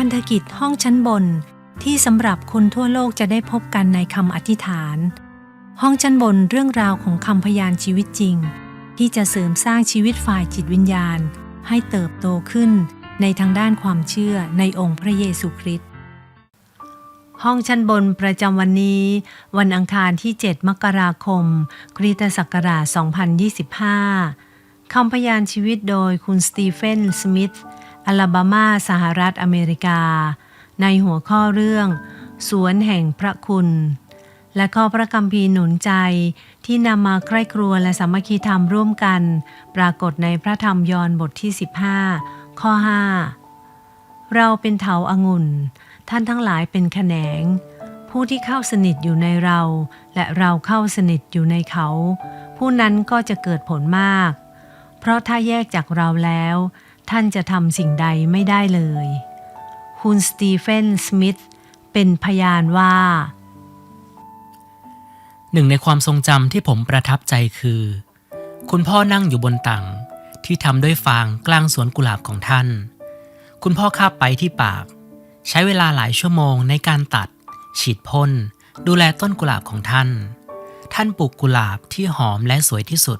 พันธกิจห้องชั้นบน ที่สำหรับคนทั่วโลกจะได้พบกันในคำอธิษฐาน ห้องชั้นบนเรื่องราวของคำพยานชีวิตจริง ที่จะเสริมสร้างชีวิตฝ่ายจิตวิญญาณ ให้เติบโตขึ้นในทางด้านความเชื่อในองค์พระเยซูคริสต์ห้องชั้นบนประจำวันนี้ วันอังคารที่ 7 มกราคม คริสตศักราช 2025คำพยานชีวิตโดยคุณสตีเฟน สมิธ อลาบามาสหรัฐอเมริกา ในหัวข้อเรื่อง สวนแห่งพระคุณ และข้อพระคัมภีร์หนุนใจที่นำมาใคร่ครัวและสามัคคีธรรมร่วมกัน ปรากฏในพระธรรมยอห์นบทที่ 15 ข้อ 5 เราเป็นเถาอางุ่น ท่านทั้งหลายเป็นแขนง ผู้ที่เข้าสนิทอยู่ในเรา และเราเข้าสนิทอยู่ในเขา ผู้นั้นก็จะเกิดผลมาก เพราะถ้าแยกจากเราแล้ว ท่านจะทำสิ่งใดไม่ได้เลยคุณสตีเฟน สมิธ เป็นพยานว่า หนึ่งในความทรงจำที่ผมประทับใจคือ คุณพ่อนั่งอยู่บนตังที่ทำด้วยฟางกลางสวนกุหลาบของท่าน คุณพ่อคาบไปที่ปาก ใช้เวลาหลายชั่วโมงในการตัด ฉีดพ่น ดูแลต้นกุหลาบของท่าน ท่านปลูกกุหลาบที่หอมและสวยที่สุด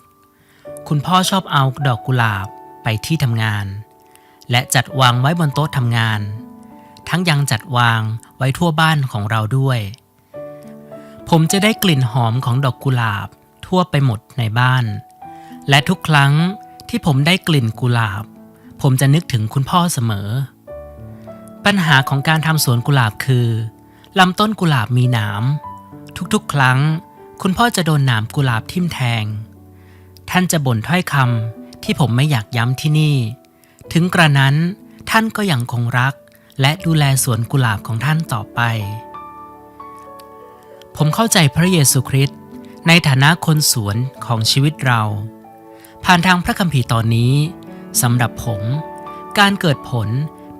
คุณพ่อชอบเอาดอกกุหลาบ ไปที่ทำงาน และจัดวางไว้บนโต๊ะทำงาน ทั้งยังจัดวางไว้ทั่วบ้านของเราด้วย ผมจะได้กลิ่นหอมของดอกกุหลาบทั่วไปหมดในบ้าน และทุกครั้งที่ผมได้กลิ่นกุหลาบ ผมจะนึกถึงคุณพ่อเสมอ ปัญหาของการทำสวนกุหลาบคือลำต้นกุหลาบมีหนามทุกๆ ครั้ง คุณพ่อจะโดนหนามกุหลาบทิ่มแทง ท่านจะบ่นถ้อยคำ ที่ผมไม่อยากย้ำที่นี่ ถึงกระนั้นท่านก็ยังคงรัก และดูแลสวนกุหลาบของท่านต่อไป ผมเข้าใจพระเยซูคริสต์ในฐานะคนสวนของชีวิตเรา ผ่านทางพระคัมภีร์ตอนนี้สำหรับผม การเกิดผล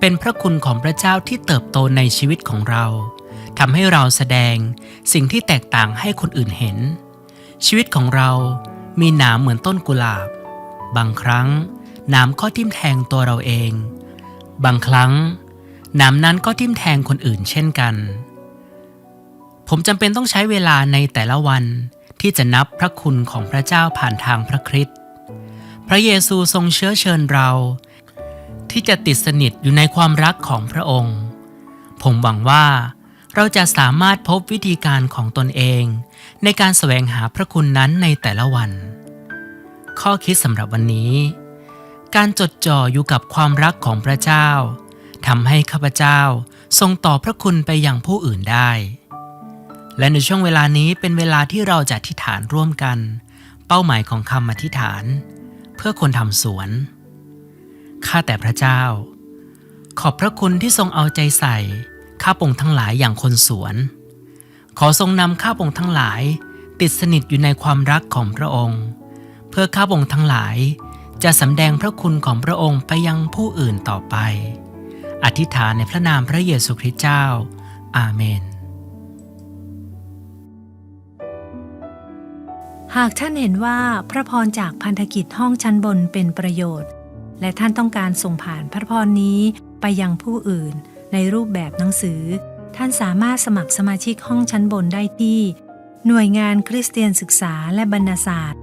เป็นพระคุณของพระเจ้าที่เติบโตในชีวิตของเราทำให้เราแสดงสิ่งที่แตกต่างให้คนอื่นเห็น ชีวิตของเรามีหนามเหมือนต้นกุหลาบ บางครั้งหนามก็ทิ่มแทงตัวเราเอง บางครั้งหนามนั้นก็ทิ่มแทงคนอื่นเช่นกัน ผมจำเป็นต้องใช้เวลาในแต่ละวันที่จะนับพระคุณของพระเจ้าผ่านทางพระคริสต์พระเยซูทรงเชื้อเชิญเรา ที่จะติดสนิทอยู่ในความรักของพระองค์ ผมหวังว่าเราจะสามารถพบวิธีการของตนเอง ในการแสวงหาพระคุณนั้นในแต่ละวัน ข้อคิดสำหรับวันนี้ การจดจ่ออยู่กับความรักของพระเจ้าทำให้ข้าพเจ้าทรงต่อพระคุณไปยังผู้อื่นได้ และในช่วงเวลานี้เป็นเวลาที่เราจะอธิษฐานร่วมกัน เป้าหมายของคำอธิษฐาน เพื่อคนทำสวน ข้าแต่พระเจ้า ขอบพระคุณที่ทรงเอาใจใส่ ข้าพงทั้งหลายอย่างคนสวน ขอทรงนำข้าพงทั้งหลาย ติดสนิทอยู่ในความรักของพระองค์ เพื่อข้าพงทั้งหลาย จะสำแดงพระคุณของพระองค์ไปยังผู้อื่นต่อไป อธิษฐานในพระนามพระเยซูคริสต์เจ้า อาเมน หากท่านเห็นว่าพระพรจากพันธกิจห้องชั้นบนเป็นประโยชน์ และท่านต้องการส่งผ่านพระพรนี้ไปยังผู้อื่น ในรูปแบบหนังสือ ท่านสามารถสมัครสมาชิกห้องชั้นบนได้ที่ หน่วยงานคริสเตียนศึกษาและบรรณาศาสตร์